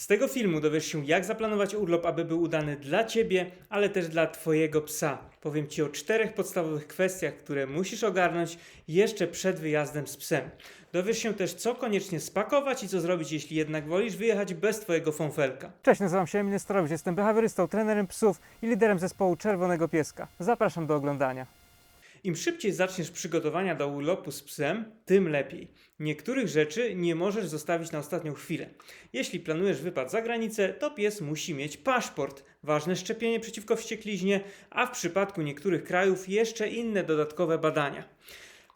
Z tego filmu dowiesz się, jak zaplanować urlop, aby był udany dla Ciebie, ale też dla Twojego psa. Powiem Ci o czterech podstawowych kwestiach, które musisz ogarnąć jeszcze przed wyjazdem z psem. Dowiesz się też, co koniecznie spakować i co zrobić, jeśli jednak wolisz wyjechać bez Twojego fąfelka. Cześć, nazywam się Emil Nestorowicz, jestem behawiorystą, trenerem psów i liderem zespołu Czerwonego Pieska. Zapraszam do oglądania. Im szybciej zaczniesz przygotowania do urlopu z psem, tym lepiej. Niektórych rzeczy nie możesz zostawić na ostatnią chwilę. Jeśli planujesz wypad za granicę, to pies musi mieć paszport, ważne szczepienie przeciwko wściekliźnie, a w przypadku niektórych krajów jeszcze inne dodatkowe badania.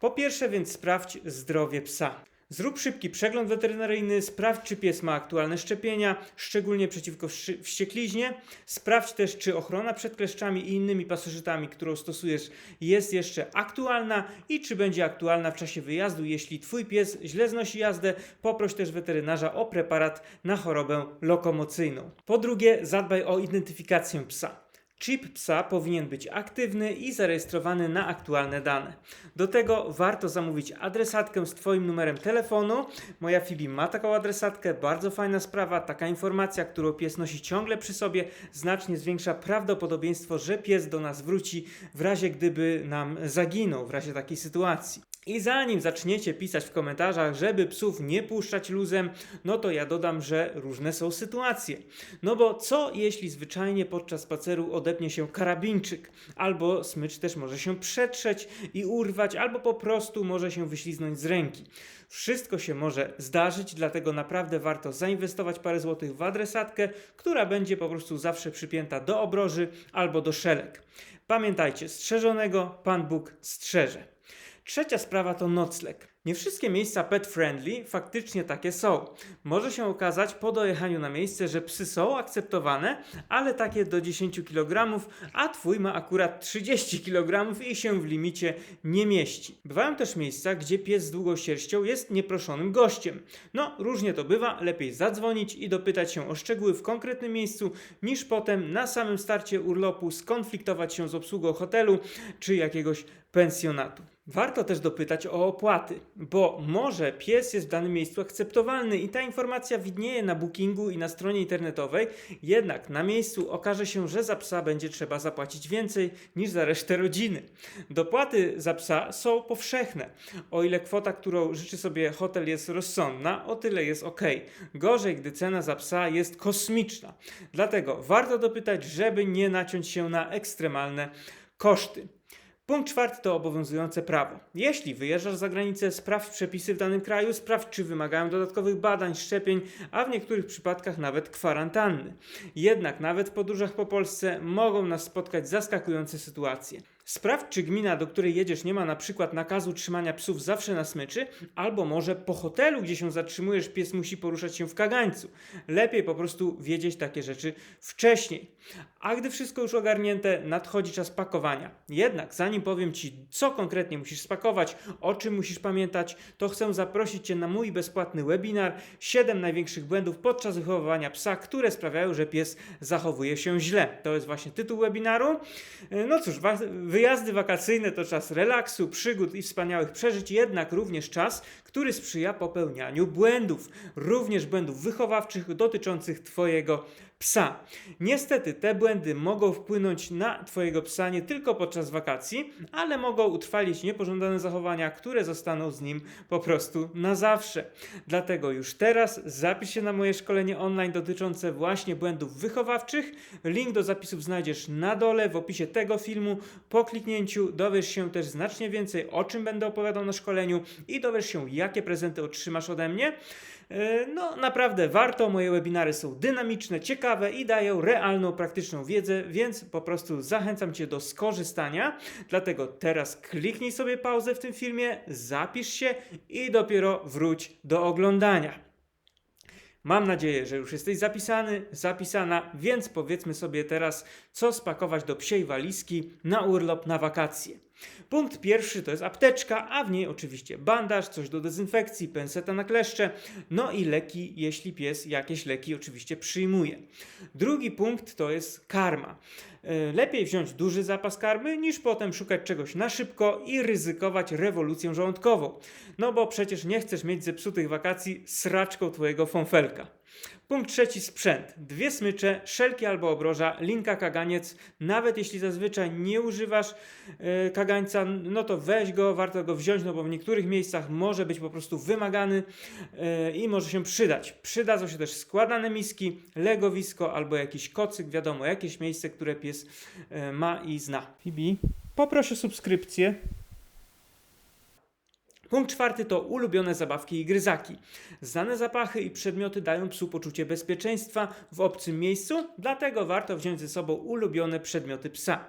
Po pierwsze więc sprawdź zdrowie psa. Zrób szybki przegląd weterynaryjny, sprawdź czy pies ma aktualne szczepienia, szczególnie przeciwko wściekliźnie. Sprawdź też czy ochrona przed kleszczami i innymi pasożytami, którą stosujesz jest jeszcze aktualna i czy będzie aktualna w czasie wyjazdu. Jeśli twój pies źle znosi jazdę, poproś też weterynarza o preparat na chorobę lokomocyjną. Po drugie, zadbaj o identyfikację psa. Chip psa powinien być aktywny i zarejestrowany na aktualne dane. Do tego warto zamówić adresatkę z Twoim numerem telefonu. Moja Fibi ma taką adresatkę, bardzo fajna sprawa. Taka informacja, którą pies nosi ciągle przy sobie, znacznie zwiększa prawdopodobieństwo, że pies do nas wróci w razie gdyby nam zaginął, w razie takiej sytuacji. I zanim zaczniecie pisać w komentarzach, żeby psów nie puszczać luzem, no to ja dodam, że różne są sytuacje. No bo co jeśli zwyczajnie podczas spaceru odepnie się karabinczyk? Albo smycz też może się przetrzeć i urwać, albo po prostu może się wyśliznąć z ręki. Wszystko się może zdarzyć, dlatego naprawdę warto zainwestować parę złotych w adresatkę, która będzie po prostu zawsze przypięta do obroży albo do szelek. Pamiętajcie, strzeżonego Pan Bóg strzeże. Trzecia sprawa to nocleg. Nie wszystkie miejsca pet friendly faktycznie takie są. Może się okazać po dojechaniu na miejsce, że psy są akceptowane, ale takie do 10 kg, a twój ma akurat 30 kg i się w limicie nie mieści. Bywają też miejsca, gdzie pies z długą sierścią jest nieproszonym gościem. No, różnie to bywa, lepiej zadzwonić i dopytać się o szczegóły w konkretnym miejscu, niż potem na samym starcie urlopu skonfliktować się z obsługą hotelu czy jakiegoś pensjonatu. Warto też dopytać o opłaty, bo może pies jest w danym miejscu akceptowalny i ta informacja widnieje na bookingu i na stronie internetowej, jednak na miejscu okaże się, że za psa będzie trzeba zapłacić więcej niż za resztę rodziny. Dopłaty za psa są powszechne. O ile kwota, którą życzy sobie hotel jest rozsądna, o tyle jest ok. Gorzej, gdy cena za psa jest kosmiczna. Dlatego warto dopytać, żeby nie naciąć się na ekstremalne koszty. Punkt czwarty to obowiązujące prawo. Jeśli wyjeżdżasz za granicę, sprawdź przepisy w danym kraju, sprawdź, czy wymagają dodatkowych badań, szczepień, a w niektórych przypadkach nawet kwarantanny. Jednak nawet w podróżach po Polsce mogą nas spotkać zaskakujące sytuacje. Sprawdź, czy gmina, do której jedziesz, nie ma na przykład nakazu trzymania psów zawsze na smyczy, albo może po hotelu, gdzie się zatrzymujesz, pies musi poruszać się w kagańcu. Lepiej po prostu wiedzieć takie rzeczy wcześniej. A gdy wszystko już ogarnięte, nadchodzi czas pakowania. Jednak zanim powiem Ci, co konkretnie musisz spakować, o czym musisz pamiętać, to chcę zaprosić Cię na mój bezpłatny webinar 7 największych błędów podczas wychowywania psa, które sprawiają, że pies zachowuje się źle. To jest właśnie tytuł webinaru. No cóż, wyjazdy wakacyjne to czas relaksu, przygód i wspaniałych przeżyć, jednak również czas, który sprzyja popełnianiu błędów, również błędów wychowawczych dotyczących Twojego psa. Niestety te błędy mogą wpłynąć na Twojego psa nie tylko podczas wakacji, ale mogą utrwalić niepożądane zachowania, które zostaną z nim po prostu na zawsze. Dlatego już teraz zapisz się na moje szkolenie online dotyczące właśnie błędów wychowawczych. Link do zapisów znajdziesz na dole w opisie tego filmu. Po kliknięciu dowiesz się też znacznie więcej o czym będę opowiadał na szkoleniu i dowiesz się jakie prezenty otrzymasz ode mnie. E, No, naprawdę warto. Moje webinary są dynamiczne, ciekawe i dają realną, praktyczną wiedzę, więc po prostu zachęcam Cię do skorzystania. Dlatego teraz kliknij sobie pauzę w tym filmie, zapisz się i dopiero wróć do oglądania. Mam nadzieję, że już jesteś zapisany, zapisana, więc powiedzmy sobie teraz, co spakować do psiej walizki na urlop, na wakacje. Punkt pierwszy to jest apteczka, a w niej oczywiście bandaż, coś do dezynfekcji, penseta na kleszcze, no i leki, jeśli pies jakieś leki oczywiście przyjmuje. Drugi punkt to jest karma. E, Lepiej wziąć duży zapas karmy, niż potem szukać czegoś na szybko i ryzykować rewolucją żołądkową. No bo przecież nie chcesz mieć zepsutych wakacji sraczką twojego fąfelka. Punkt trzeci sprzęt. Dwie smycze, szelki albo obroża, linka kaganiec. Nawet jeśli zazwyczaj nie używasz e, kagańca, no to weź go, warto go wziąć, no bo w niektórych miejscach może być po prostu wymagany e, i może się przydać. Przydadzą się też składane miski, legowisko albo jakiś kocyk, wiadomo, jakieś miejsce, które pies e, ma i zna. Fibi, poproszę subskrypcję. Punkt czwarty to ulubione zabawki i gryzaki. Znane zapachy i przedmioty dają psu poczucie bezpieczeństwa w obcym miejscu, dlatego warto wziąć ze sobą ulubione przedmioty psa.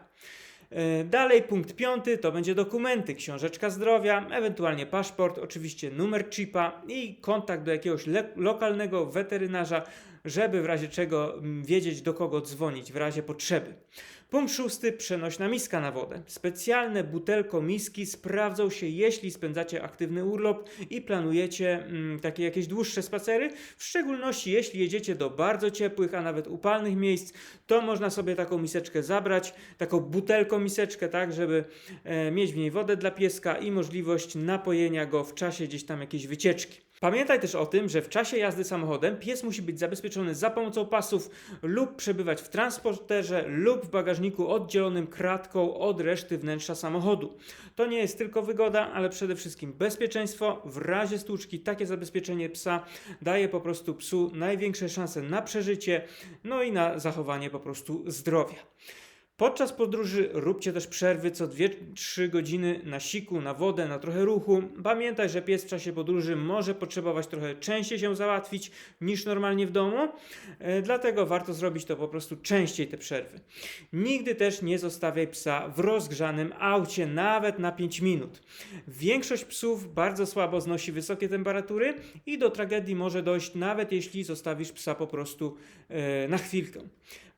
E, Dalej punkt piąty to będzie dokumenty, książeczka zdrowia, ewentualnie paszport, oczywiście numer chipa i kontakt do jakiegoś lokalnego weterynarza, żeby w razie czego mm, wiedzieć do kogo dzwonić w razie potrzeby. Punkt szósty przenośna miska na wodę. Specjalne butelko miski sprawdzą się jeśli spędzacie aktywny urlop i planujecie mm, takie jakieś dłuższe spacery, w szczególności jeśli jedziecie do bardzo ciepłych, a nawet upalnych miejsc, to można sobie taką miseczkę zabrać, taką butelką miseczkę, tak, żeby e, mieć w niej wodę dla pieska i możliwość napojenia go w czasie gdzieś tam jakiejś wycieczki. Pamiętaj też o tym, że w czasie jazdy samochodem pies musi być zabezpieczony za pomocą pasów lub przebywać w transporterze lub w bagażniku oddzielonym kratką od reszty wnętrza samochodu. To nie jest tylko wygoda, ale przede wszystkim bezpieczeństwo. W razie stłuczki takie zabezpieczenie psa daje po prostu psu największe szanse na przeżycie, no i na zachowanie po prostu zdrowia. Podczas podróży róbcie też przerwy co 2-3 godziny na siku, na wodę, na trochę ruchu. Pamiętaj, że pies w czasie podróży może potrzebować trochę częściej się załatwić niż normalnie w domu, e, dlatego warto zrobić to po prostu częściej te przerwy. Nigdy też nie zostawiaj psa w rozgrzanym aucie, nawet na 5 minut. Większość psów bardzo słabo znosi wysokie temperatury i do tragedii może dojść nawet jeśli zostawisz psa po prostu e, na chwilkę.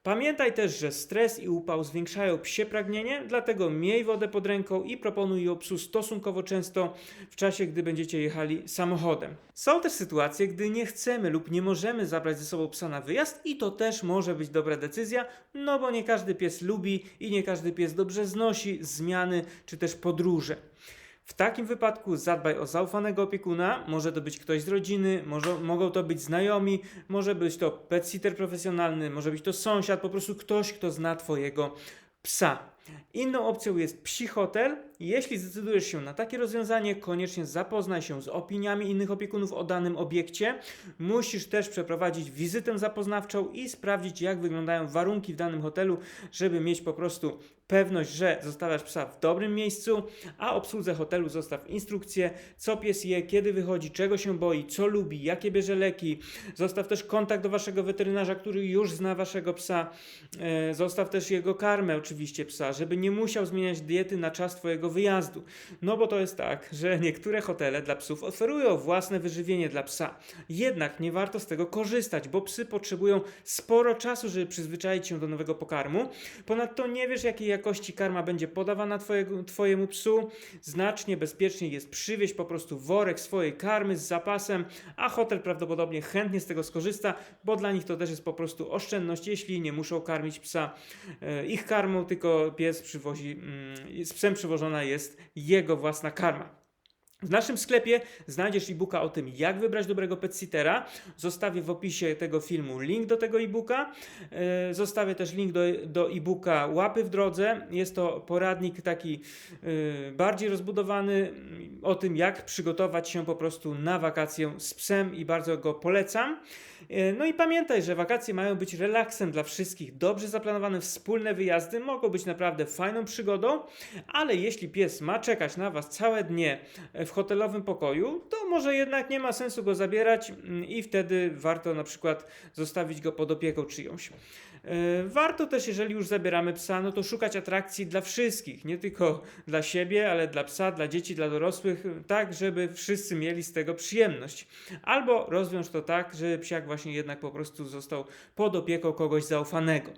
Pamiętaj też, że stres i upał zwiększają psie pragnienie, dlatego miej wodę pod ręką i proponuj ją psu stosunkowo często w czasie, gdy będziecie jechali samochodem. Są też sytuacje, gdy nie chcemy lub nie możemy zabrać ze sobą psa na wyjazd i to też może być dobra decyzja, no bo nie każdy pies lubi i nie każdy pies dobrze znosi zmiany czy też podróże. W takim wypadku zadbaj o zaufanego opiekuna, może to być ktoś z rodziny, może, mogą to być znajomi, może być to pet sitter profesjonalny, może być to sąsiad, po prostu ktoś, kto zna Twojego psa. Inną opcją jest psi hotel. Jeśli zdecydujesz się na takie rozwiązanie, koniecznie zapoznaj się z opiniami innych opiekunów o danym obiekcie. Musisz też przeprowadzić wizytę zapoznawczą i sprawdzić, jak wyglądają warunki w danym hotelu, żeby mieć po prostu pewność, że zostawiasz psa w dobrym miejscu, a obsłudze hotelu zostaw instrukcję, co pies je, kiedy wychodzi, czego się boi, co lubi, jakie bierze leki. Zostaw też kontakt do waszego weterynarza, który już zna waszego psa. E, Zostaw też jego karmę, oczywiście psa, żeby nie musiał zmieniać diety na czas twojego wyjazdu. No bo to jest tak, że niektóre hotele dla psów oferują własne wyżywienie dla psa. Jednak nie warto z tego korzystać, bo psy potrzebują sporo czasu, żeby przyzwyczaić się do nowego pokarmu. Ponadto nie wiesz, jakiej jakości karma będzie podawana twojego, twojemu psu. Znacznie bezpieczniej jest przywieźć po prostu worek swojej karmy z zapasem, a hotel prawdopodobnie chętnie z tego skorzysta, bo dla nich to też jest po prostu oszczędność, jeśli nie muszą karmić psa e, ich karmą, tylko pies przywozi, mm, z psem przywożona jest jego własna karma. W naszym sklepie znajdziesz e-booka o tym, jak wybrać dobrego petsittera. Zostawię w opisie tego filmu link do tego e-booka. E, Zostawię też link do, do e-booka Łapy w drodze. Jest to poradnik taki e, bardziej rozbudowany mm, o tym, jak przygotować się po prostu na wakacje z psem i bardzo go polecam. E, No i pamiętaj, że wakacje mają być relaksem dla wszystkich. Dobrze zaplanowane wspólne wyjazdy mogą być naprawdę fajną przygodą, ale jeśli pies ma czekać na Was całe dnie w hotelowym pokoju, to może jednak nie ma sensu go zabierać mm, i wtedy warto na przykład zostawić go pod opieką czyjąś. E, Warto też, jeżeli już zabieramy psa, no to szukać atrakcji dla wszystkich, nie tylko dla siebie, ale dla psa, dla dzieci, dla dorosłych, tak, żeby wszyscy mieli z tego przyjemność. Albo rozwiąż to tak, żeby psiak właśnie jednak po prostu został pod opieką kogoś zaufanego.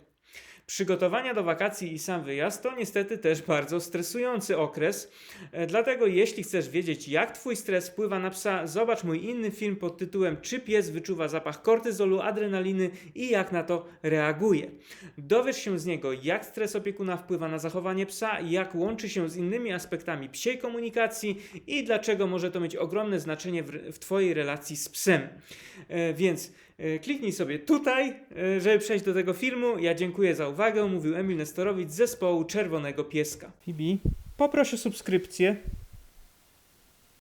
Przygotowania do wakacji i sam wyjazd to niestety też bardzo stresujący okres. E, Dlatego jeśli chcesz wiedzieć, jak Twój stres wpływa na psa, zobacz mój inny film pod tytułem Czy pies wyczuwa zapach kortyzolu, adrenaliny i jak na to reaguje. Dowiesz się z niego, jak stres opiekuna wpływa na zachowanie psa, jak łączy się z innymi aspektami psiej komunikacji i dlaczego może to mieć ogromne znaczenie w, w Twojej relacji z psem. E, Więc Kliknij sobie tutaj, e, żeby przejść do tego filmu. Ja dziękuję za uwagę, mówił Emil Nestorowicz z zespołu Czerwonego Pieska. Fibi, poproszę subskrypcję.